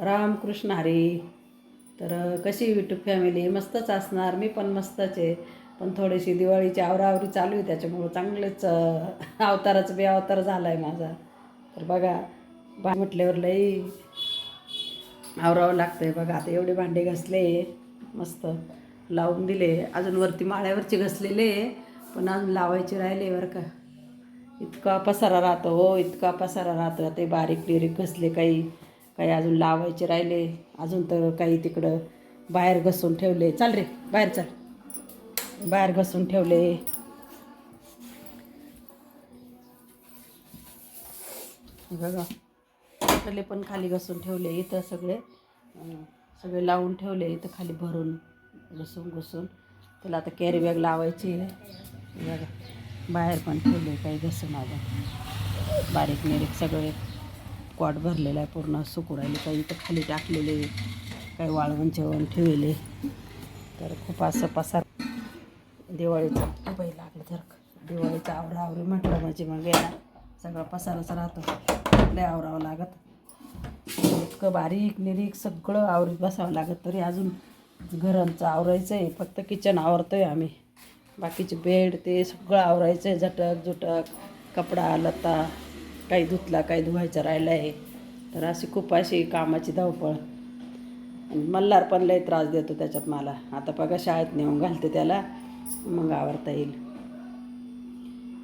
रामकृष्ण हरी. तर कशी YouTube family मस्तच असणार. मी पण मस्तच आहे. पण थोडीशी दिवाळीची आवरावरी चालू आहे त्याच्यामुळं चांगलेच अवताराचं बी अवतार झाला आहे माझा. तर बघा बा म्हटल्यावर लई आवरावं लागतं आहे बघा आता एवढे भांडे घासले मस्त लावून दिले. अजून वरती माळ्यावरचे घसलेले पण अजून लावायचे राहिले बरं का. इतका पसारा राहतो हो इतका पसारा राहतो. ते बारीक बिरीक घसले काही. काही अजून लावायचे राहिले अजून तर काही तिकडं बाहेर घसून ठेवले. चाल रे बाहेर चाल. बाहेर घसून ठेवले. बघा. टले पण खाली घसून ठेवले इथं सगळे. सगळे लावून ठेवले इथं खाली भरून घसून घसून. त्याला आता कॅरी बॅग लावायची आहे. बघा. बाहेर पण ठेवले काही घसून अजून बारीक निरीक सगळे. कॉट भरलेला आहे पूर्ण सुकू राहिले काही इथं खाली टाकलेले काही वाळवण जेवण ठेवले तर खूप असं पसार. दिवाळीचा बाई लागलं तर दिवाळीचा आवरा आवरी म्हटलं म्हणजे मग याला सगळा पसाराचा राहतो. लय आवरावं लागत. इतकं बारीक निरीक सगळं आवरीत बसावं लागत तरी अजून घरांचं आवरायचं आहे फक्त किचन आवरतो आहे आम्ही. बाकीचे बेड ते सगळं आवरायचं आहे झटक झुटक कपडा लता काही धुतला काही धुवायचं राहिलं आहे तर अशी खूप अशी कामाची धावपळ. आणि मल्हार पण लय त्रास देतो त्याच्यात मला. आता बघा शाळेत नेऊन घालते त्याला मग आवरता येईल.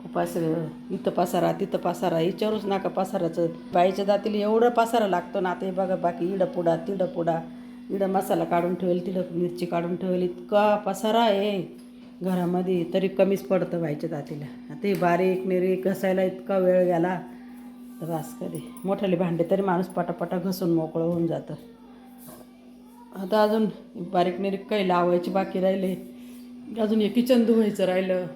खूप असं इथं पसारा तिथं पसारा विचारूच नका पसाराचं बाईच्या जातील एवढं पसारा लागतो ना आता हे बघा बाकी इडं पुडा तिडं पुडा. इडं मसाला काढून ठेवेल तिडं मिरची काढून ठेवेल. इतका पसारा आहे. घरामध्ये तरी कमीच पडतं बाईच्या जातीला आता हे बारीक निरीक घसायला इतका वेळ गेला. तर बास कधी मोठाले भांडे तरी माणूस पटापटा घसून मोकळं होऊन जातं. आता अजून बारीक निरीक काही लावायची बाकी राहिले. अजून हे किचन धुवायचं राहिलं.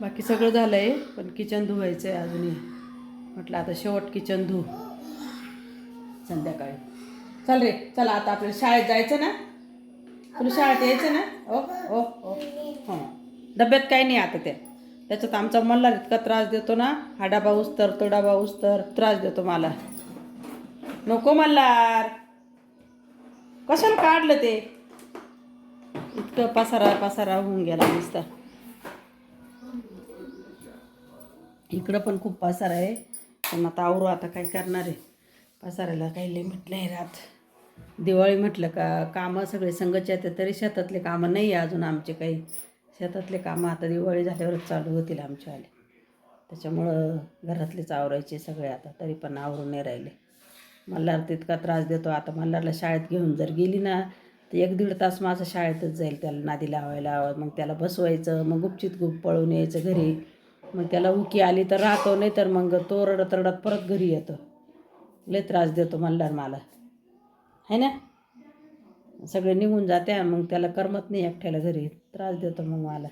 बाकी सगळं झालं आहे पण किचन धुवायचं आहे अजूनही म्हटलं आता शेवट किचन धु. संध्याकाळी. चल रे चला आता आपल्याला शाळेत जायचं ना? तुला शाळेत यायचं ना? ओ ओ ओ. हां. डब्यात काही नाही आता त्या त्याच्यात आमचा मल्हार इतका त्रास देतो ना हा डबा उस्तर तोडा उस्तर त्रास देतो मला. नको मल्हार. कशाला काढलं ते? इतकं पसारा पसारा होऊन गेला नुसता. इकडं पण खूप पसारा आहे पण आता आवरू आता काय करणार आहे? पसाराला काही लिमिट नाही राहत. दिवाळी म्हटलं का कामं सगळे संघच येतात तरी शेतातले कामं नाही आहे अजून आमचे काही. शेतातले कामं आता दिवाळी झाल्यावरच चालू होतील आमच्यावाले त्याच्यामुळं घरातलेच आवरायचे सगळे आता तरी पण आवरून नाही राहिले. मल्हार तितका त्रास देतो. आता मल्हारला शाळेत घेऊन जर गेली ना तर एक दीड तास माझं शाळेतच जाईल. त्याला नादी लावायला मग त्याला बसवायचं मग गुपचित गुप पळून यायचं घरी. मग त्याला उकी आली तर राहतो नाही तर मग तो रडत रडत परत घरी येतो. लय त्रास देतो मल्हार मला. है ना? सगळे निघून जाते मग त्याला करमत नाही एकट्याला घरी. त्रास देतो मग मला.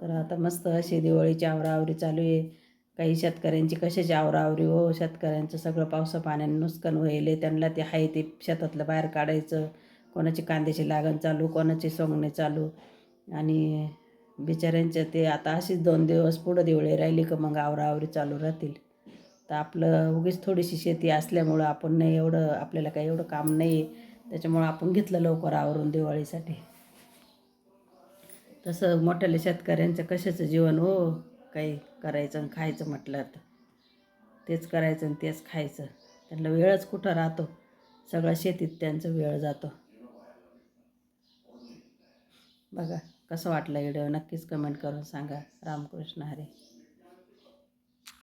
तर आता मस्त अशी दिवाळीची आवराआवरी चालू आहे. काही शेतकऱ्यांची कशाची आवराआवरी हो शेतकऱ्यांचं सगळं पावसा पाण्याने नुकसान व्हायले त्यांना ते आहे ते शेतातलं बाहेर काढायचं. कोणाची कांद्याची लागण चालू कोणाची सोंगणे चालू. आणि बिचाऱ्यांच्या ते आता अशीच दोन दिवस पुढं दिवळे राहिली का मग आवराआवरी चालू राहतील. तर आपलं उगीच थोडीशी शेती असल्यामुळं आपण नाही एवढं आपल्याला काही एवढं काम नाही त्याच्यामुळं आपण घेतलं लवकर आवरून दिवाळीसाठी. तसं मोठ्याल्या शेतकऱ्यांचं कशाचं जीवन हो? काही करायचं आणि खायचं म्हटलं तर तेच करायचं आणि तेच खायचं. त्यांना वेळच कुठं राहतो? सगळं शेतीत त्यांचा वेळ जातो. बघा कसं वाटलं व्हिडिओ? नक्कीच कमेंट करून सांगा. रामकृष्ण हरे.